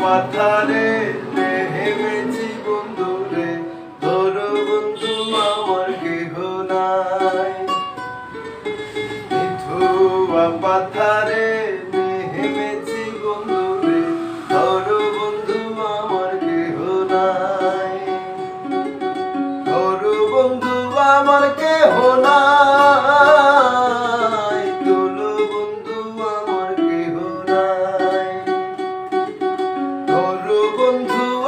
পাথারে হেমেছি বন্ধু রে ধরো বন্ধু আমার কেহ নাই। পাথারে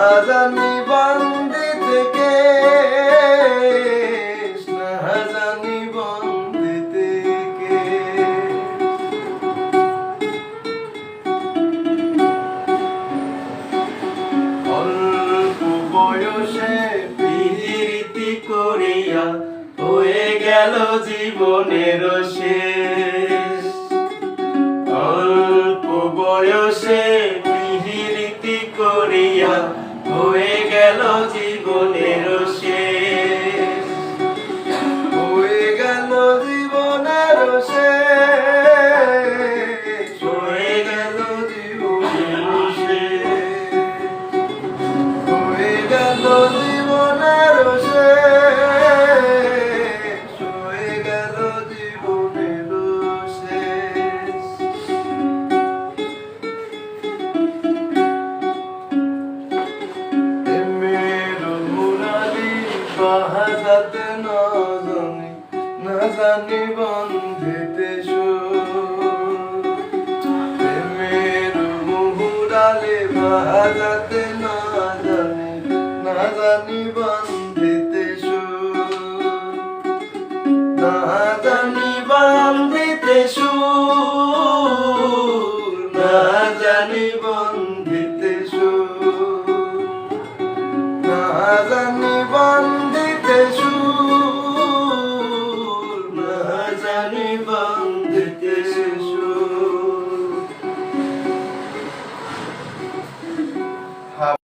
স্নাজানি বন্দি থেকে স্নাজানি বন্দি থেকে। অল্প বয়সে পিহিরিতি করিয়া হয়ে গেল জীবনের শেষ। অল্প বয়সে করিয়া হয়ে আছে না জানি বন্ধিতে প্রেমের মুহুরালে ভাজাতে না জানি না জানি বন্ধিতে না বন্ধিতে সুর, না জানি বন্ধ